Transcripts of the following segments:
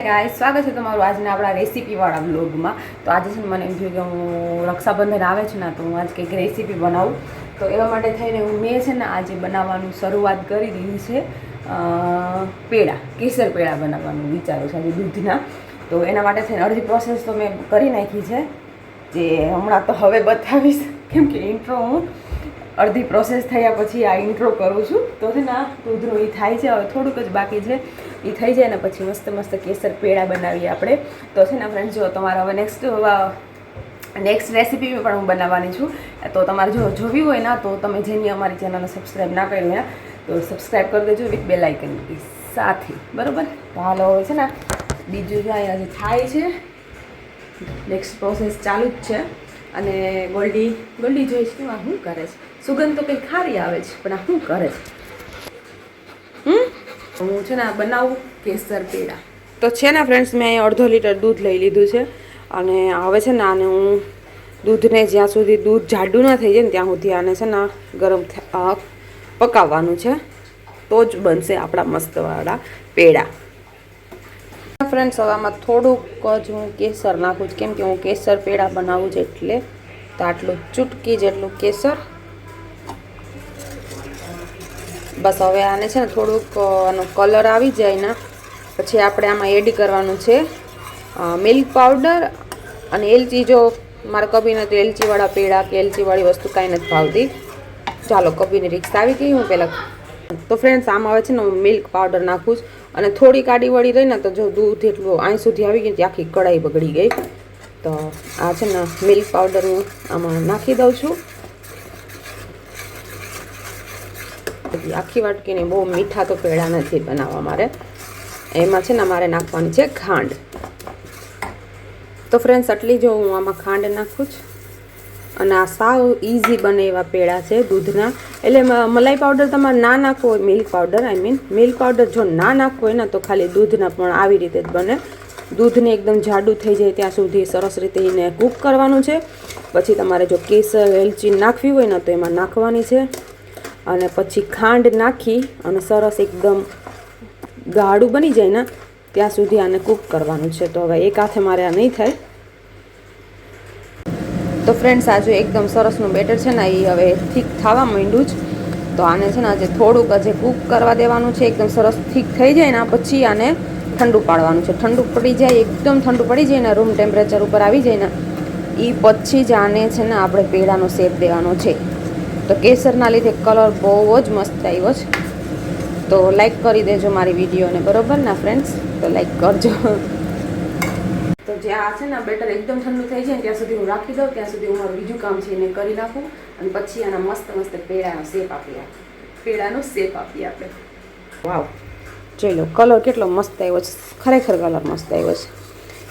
ગાય સ્વાગત છે તમારું આજના આપણા રેસીપીવાળા બ્લોગમાં તો આજે છે ને મને એમ થયું કે હું રક્ષાબંધન આવે છે ને, તો હું આજ કંઈક રેસીપી બનાવું. તો એવા માટે થઈને હું મેં છે ને આજે બનાવવાનું શરૂઆત કરી દીધી છે પેડા, કેસર પેડા બનાવવાનું વિચારું છું આજે દૂધના. તો એના માટે થઈને અડધી પ્રોસેસ તો મેં કરી નાખી છે, જે હમણાં તો હવે બતાવીશ. કેમ કે ઇન્ટ્રો હું અડધી પ્રોસેસ થયા પછી આ ઇન્ટ્રો કરું છું. તો છે ને આ દૂધનું એ થાય છે, હવે થોડુંક જ બાકી છે. એ થઈ જાય ને પછી મસ્ત મસ્ત કેસર પેડા બનાવીએ આપણે. તો છે ને ફ્રેન્ડ જો તમારે હવે નેક્સ્ટ નેક્સ્ટ રેસીપી પણ હું બનાવવાની છું. તો તમારે જો જોવી હોય ને, તો તમે જેની અમારી ચેનલને સબસ્ક્રાઈબ ના કરી હોય તો સબસ્ક્રાઈબ કરી દેજો વિથ બે લાઇકન સાથે. બરાબર? તો હાલો હવે છે ને, બીજું જો અહીંયા થાય છે નેક્સ્ટ પ્રોસેસ ચાલુ જ છે. અને ગોલ્ડી ગોલ્ડી જોઈશ કે આ શું કરે છે? સુગંધ તો કંઈ ખારી આવે છે પણ આ શું કરે છે? હું છે ને બનાવું કેસર પેડા. તો છે ને ફ્રેન્ડ્સ મેં અહીંયા અડધો લીટર દૂધ લઈ લીધું છે અને હવે છે ને આને હું દૂધને જ્યાં સુધી દૂધ જાડું ના થઈ જાય ને ત્યાં સુધી આને છે ને ગરમ પકાવવાનું છે. તો જ બનશે આપણા મસ્તવાળા પેડા. ફ્રેન્ડ્સ હવે આમાં થોડુંક જ હું કેસર નાખું છું. કેમ કે હું કેસર પેડા બનાવું છું એટલે તો આટલું ચૂટકી જેટલું કેસર બસ હવે આને છે ને થોડુંક આનો કલર આવી જાય ને પછી આપણે આમાં એડ કરવાનું છે મિલ્ક પાવડર અને એલચી. જો મારે કભી નથી એલચીવાળા પેડા કે એલચીવાળી વસ્તુ કાંઈ નથી ભાવતી. ચાલો, કભીની રિક્સ આવી ગઈ હું પહેલાં. તો ફ્રેન્ડ્સ આમાં આવે છે ને હું મિલ્ક પાવડર નાખું છું. અને થોડી કાઢી વળી રહી ને તો જો દૂધ એટલું અહીં સુધી આવી ત્યાંથી આખી કઢાઈ બગડી ગઈ. તો આ છે ને મિલ્ક પાવડર હું આમાં નાખી દઉં છું પછી આખી વાટકીની બહુ મીઠા તો પેડા નથી બનાવવા મારે. એમાં છે ને મારે નાખવાની છે ખાંડ. તો ફ્રેન્ડ્સ આટલી જો હું આમાં ખાંડ નાખું છું. અને આ સાવ ઇઝી બને એવા પેડા છે દૂધના. એટલે મલાઈ પાવડર તમારે ના નાખવો હોય milk powder I mean milk powder જો ના નાખવો હોય ને, તો ખાલી દૂધના પણ આવી રીતે જ બને. દૂધને એકદમ જાડું થઈ જાય ત્યાં સુધી સરસ રીતે એને કૂક કરવાનું છે. પછી તમારે જો કેસર, એલચી નાખવી હોય ને, તો એમાં નાખવાની છે. અને પછી ખાંડ નાખી અને સરસ એકદમ ગાઢું બની જાય ને ત્યાં સુધી આને કૂક કરવાનું છે. તો હવે એક હાથે મારે આ નહીં થાય. તો ફ્રેન્ડ્સ આ એકદમ સરસનું બેટર છે ને એ હવે થીક થવા માંડ્યું જ. તો આને છે ને આજે થોડુંક આજે કૂક કરવા દેવાનું છે. એકદમ સરસ થીક થઈ જાય ને પછી આને ઠંડુ પાડવાનું છે. ઠંડુ પડી જાય, એકદમ ઠંડુ પડી જાય ને રૂમ ટેમ્પરેચર ઉપર આવી જાય ને એ પછી જ આને છે ને આપણે પેડાનો શેપ દેવાનો છે. તો કેસરના લીધે કલર બહુ જ મસ્ત આવ્યો છે. તો લાઈક કરી દેજો મારી વિડીયોને, બરોબર ના ફ્રેન્ડ્સ તો લાઈક કરજો. તો જે આ છે ને બેટર એકદમ ઠંડુ થઈ જાય ત્યાં સુધી હું રાખી દઉં, ત્યાં સુધી હું મારું બીજું કામ છે એને કરી નાખું અને પછી આના મસ્ત મસ્ત પેડાનો શેપ આપી આપે પેડાનો શેપ આપીએ આપણે. વાવ જોઈ કલર કેટલો મસ્ત આવ્યો છે. ખરેખર કલર મસ્ત આવ્યો છે.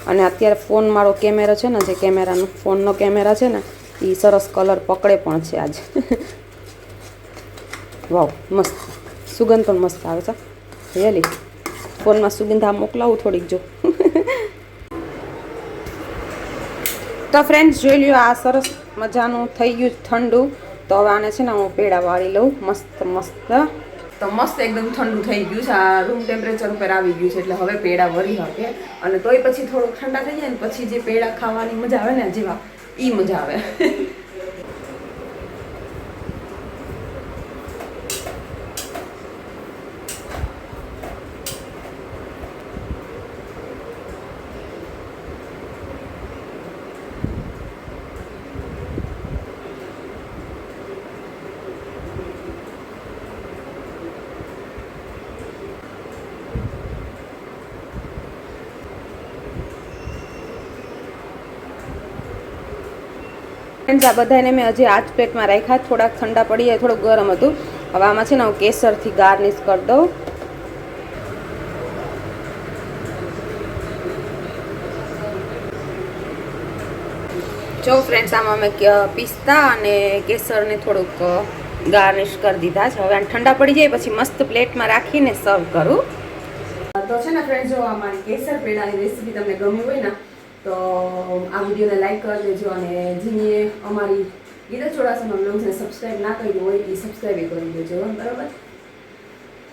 અને અત્યારે ફોન મારો કેમેરો છે ને, જે કેમેરાનો ફોનનો કેમેરા છે ને એ સરસ કલર પકડે પણ છે આજ. વાવ, મસ્ત. સુગંધ પણ મસ્ત આવે છે. રિયલી ફોનમાં સુગંધ આ મોકલાવું થોડીક જો. તો ફ્રેન્ડ્સ જોઈ લ્યો, આ સરસ મજાનું થઈ ગયું ઠંડુ. તો હવે આને છે ને હું પેડા વાળી લઉં. મસ્ત મસ્ત. તો મસ્ત એકદમ ઠંડુ થઈ ગયું છે. આ રૂમ ટેમ્પરેચર ઉપર આવી ગયું છે, એટલે હવે પેડા વરી શકે અને તોય પછી થોડુંક ઠંડા થઈ જાય ને, પછી જે પેડા ખાવાની મજા આવે ને, જેવા એ મજા આવે ફ્રેન્ડ્સ આ બધાને મેં હજી આ જ પ્લેટમાં રાખ્યા. થોડાક ઠંડા પડી જાય થોડુંક ગરમ હતું. હવે આમાં છે ને હું કેસરથી ગાર્નિશ કરી દઉં. જો ફ્રેન્ડ્સ આમાં અમે પિસ્તા અને કેસરને થોડુંક ગાર્નિશ કરી દીધા છે. હવે આને ઠંડા પડી જાય પછી મસ્ત પ્લેટમાં રાખીને સર્વ કરું. તો છે ને ફ્રેન્ડ જો અમારી કેસર પેડાની રેસીપી તમને ગમી હોય ને તો આ વિડીયોને લાઈક કરી દેજો અને જેને અમારી ગીતા ચોડાસામાં બ્લોગ્સને સબસ્ક્રાઈબ ના કર્યું હોય એ સબસ્ક્રાઈબ કરી દેજો બરાબર?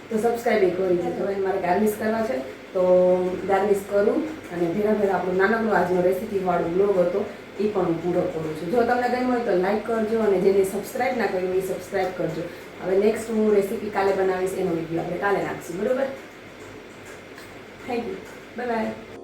તો સબસ્ક્રાઈબ કરી દેજો હવે મારે ગાર્નિશ કરવા છે. તો ગાર્નિશ કરું અને ભેગા ભેગા આપણું નાનકડો આજનો રેસીપીવાળો બ્લોગ હતો, એ પણ હું પૂરો કરું છું. જો તમને ગમ્યું હોય તો લાઈક કરજો અને જેને સબસ્ક્રાઈબ ના કર્યું એ સબસ્ક્રાઈબ કરજો. હવે નેક્સ્ટ હું રેસીપી કાલે બનાવીશ, એનો વીડિયો આપણે કાલે નાખીશું બરાબર? Thank you bye bye